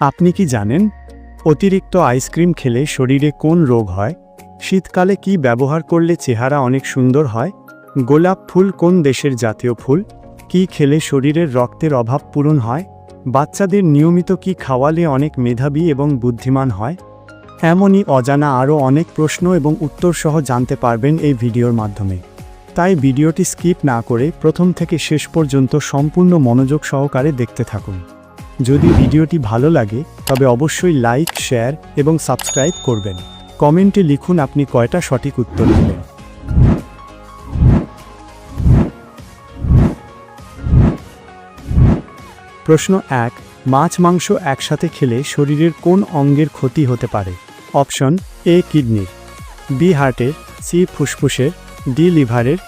আপনি কি জানেন, অতিরিক্ত আইসক্রিম খেলে শরীরে কোন রোগ হয়? শীতকালে কি ব্যবহার করলে চেহারা অনেক সুন্দর হয়? গোলাপ ফুল কোন দেশের জাতীয় ফুল? কি খেলে শরীরের রক্তের অভাব পূরণ হয়? বাচ্চাদের নিয়মিত কি খাওয়ালে অনেক মেধাবী এবং বুদ্ধিমান হয়? এমনই অজানা আরও অনেক প্রশ্ন এবং উত্তর সহ জানতে পারবেন এই ভিডিওর মাধ্যমে। তাই ভিডিওটি স্কিপ না করে প্রথম থেকে শেষ পর্যন্ত সম্পূর্ণ মনোযোগ সহকারে দেখতে থাকুন। যদি ভিডিওটি ভালো লাগে, তবে অবশ্যই লাইক, শেয়ার এবং সাবস্ক্রাইব করবেন। কমেন্টে লিখুন আপনি কয়টা সঠিক উত্তর দিলেন। প্রশ্ন এক, মাছ, মাংস একসাথে খেলে শরীরের কোন অঙ্গের ক্ষতি হতে পারে? অপশন এ কিডনির বি, হার্টের, সি, ফুসফুসের, ডি, লিভারের।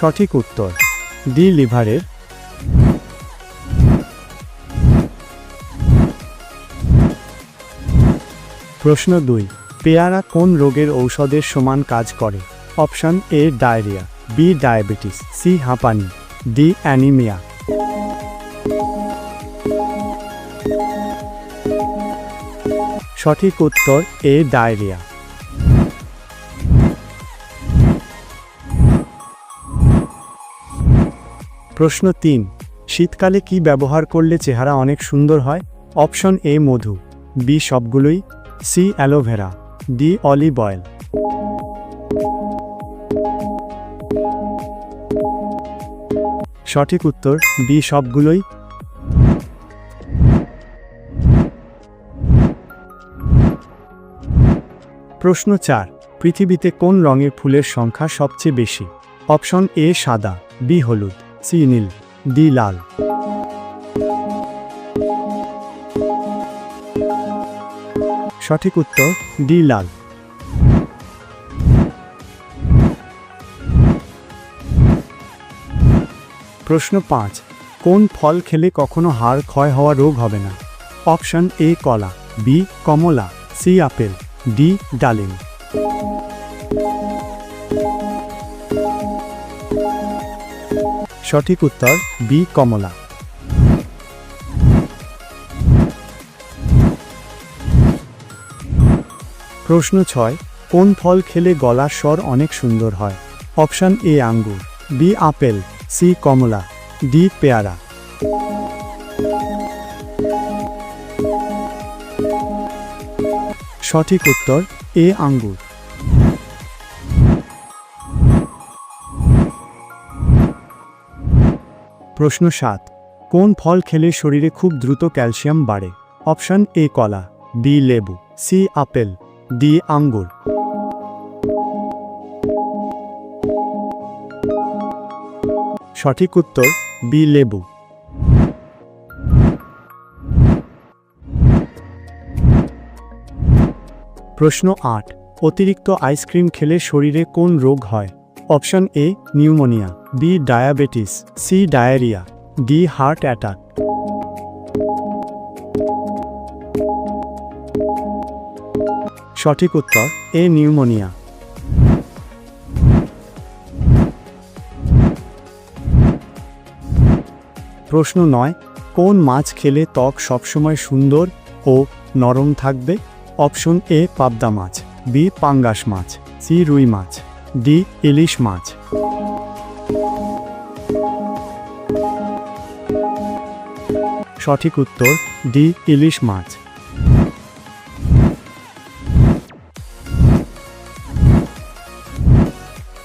সঠিক উত্তর, ডি লিভারের। প্রশ্ন দুই, পেয়ারা কোন রোগের ঔষধের সমান কাজ করে? Option A, diarrhoea, B, diabetes, C, হাঁপানি, ডি, অ্যানিমিয়া। সঠিক উত্তর, এ, ডায়রিয়া। প্রশ্ন তিন, শীতকালে কি ব্যবহার করলে চেহারা অনেক সুন্দর হয়? অপশন এ, মধু। বি, সবগুলোই। C, aloe. D, olive oil. সঠিক উত্তর, বি, সবগুলোই। প্রশ্ন চার, পৃথিবীতে কোন রঙের ফুলের সংখ্যা সবচেয়ে বেশি? অপশন এ, সাদা। বি, হলুদ। সি নীল ডি লাল। সঠিক উত্তর, ডি লাল। প্রশ্ন পাঁচ, কোন ফল খেলে কখনো হাড় ক্ষয় হওয়া রোগ হবে না? অপশন এ কলা, বি কমলা, সি আপেল, ডি ডালিম। সঠিক উত্তর বি, কমলা। প্রশ্ন ছয়, কোন ফল খেলে গলার স্বর অনেক সুন্দর হয়? অপশন এ, আঙ্গুর, বি, আপেল, সি, কমলা, ডি, পেয়ারা। সঠিক উত্তর এ, আঙ্গুর। প্রশ্ন সাত, কোন ফল খেলে শরীরে খুব দ্রুত ক্যালসিয়াম বাড়ে? অপশন এ কলা, বি লেবু, সি আপেল, ডি আঙ্গুর। সঠিক উত্তর, বি লেবু। প্রশ্ন আট, অতিরিক্ত আইসক্রিম খেলে শরীরে কোন রোগ হয়? Option A, pneumonia, B, diabetes, C, diarrhoea, D, heart attack. সঠিক উত্তর, এ, নিউমোনিয়া। প্রশ্ন নয়, কোন মাছ খেলে ত্বক সবসময় সুন্দর ও নরম থাকবে? অপশন এ, পাবদা মাছ, বি, পাঙ্গাস মাছ, সি, রুই মাছ। ডি ইলিশ মাছ। সঠিক উত্তর ডি ইলিশ মাছ।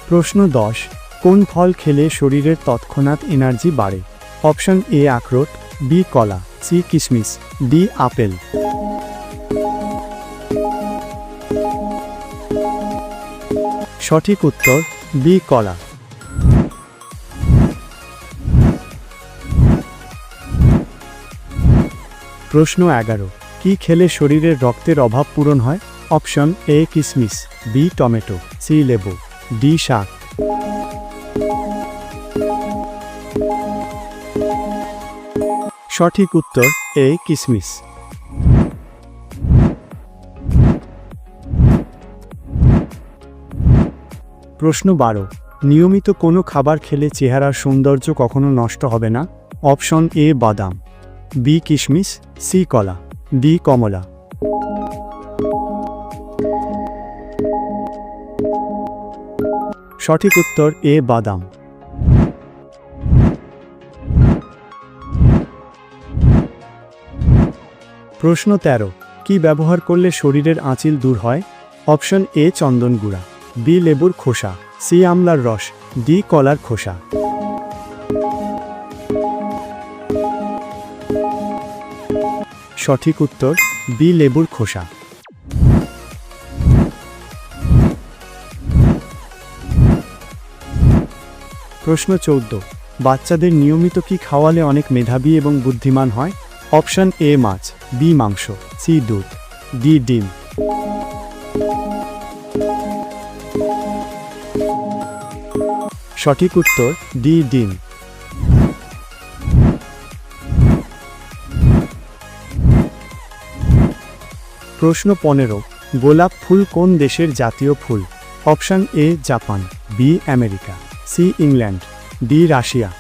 প্রশ্ন দশ, কোন ফল খেলে শরীরের তৎক্ষণাৎ এনার্জি বাড়ে? অপশন এ আখরোট, বি কলা, সি কিশমিশ, ডি আপেল। সঠিক উত্তর বি, কলা। প্রশ্ন এগারো, কি খেলে শরীরের রক্তের অভাব পূরণ হয়? অপশন এ, কিসমিস, বি, টমেটো, সি, লেবু, ডি, শাক। সঠিক উত্তর এ কিশমিশ প্রশ্ন বারো, নিয়মিত কোনো খাবার খেলে চেহারার সৌন্দর্য কখনো নষ্ট হবে না? অপশন এ, বাদাম। বি, কিশমিশ। সি, কলা। ডি, কমলা। সঠিক উত্তর এ, বাদাম। প্রশ্ন তেরো, কি ব্যবহার করলে শরীরের আঁচিল দূর হয়? অপশন এ, চন্দন গুঁড়া। বি লেবুর খোসা, সি আমলার রস, ডি কলার খোসা। সঠিক উত্তর, বি লেবুর খোসা। প্রশ্ন চৌদ্দ, বাচ্চাদের নিয়মিত কি খাওয়ালে অনেক মেধাবী এবং বুদ্ধিমান হয়? অপশন এ মাছ, বি মাংস, সি দুধ, ডি ডিম। সঠিক উত্তর ডি, ডিম। প্রশ্ন পনেরো, গোলাপ ফুল কোন দেশের জাতীয় ফুল? Option A, Japan, B, America, C, England, D, Russia.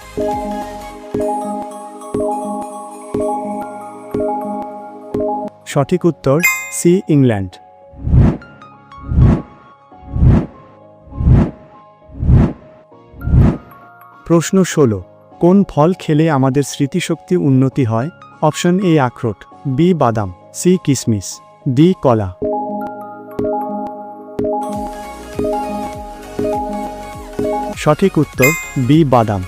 সঠিক উত্তর সি, ইংল্যান্ড। প্রশ্ন ষোলো, কোন ফল খেলে আমাদের স্মৃতিশক্তি উন্নতি হয়? অপশন এ, আখরোট, বি, বাদাম, সি, কিসমিস, ডি, কলা। সঠিক উত্তর, বি, বাদাম।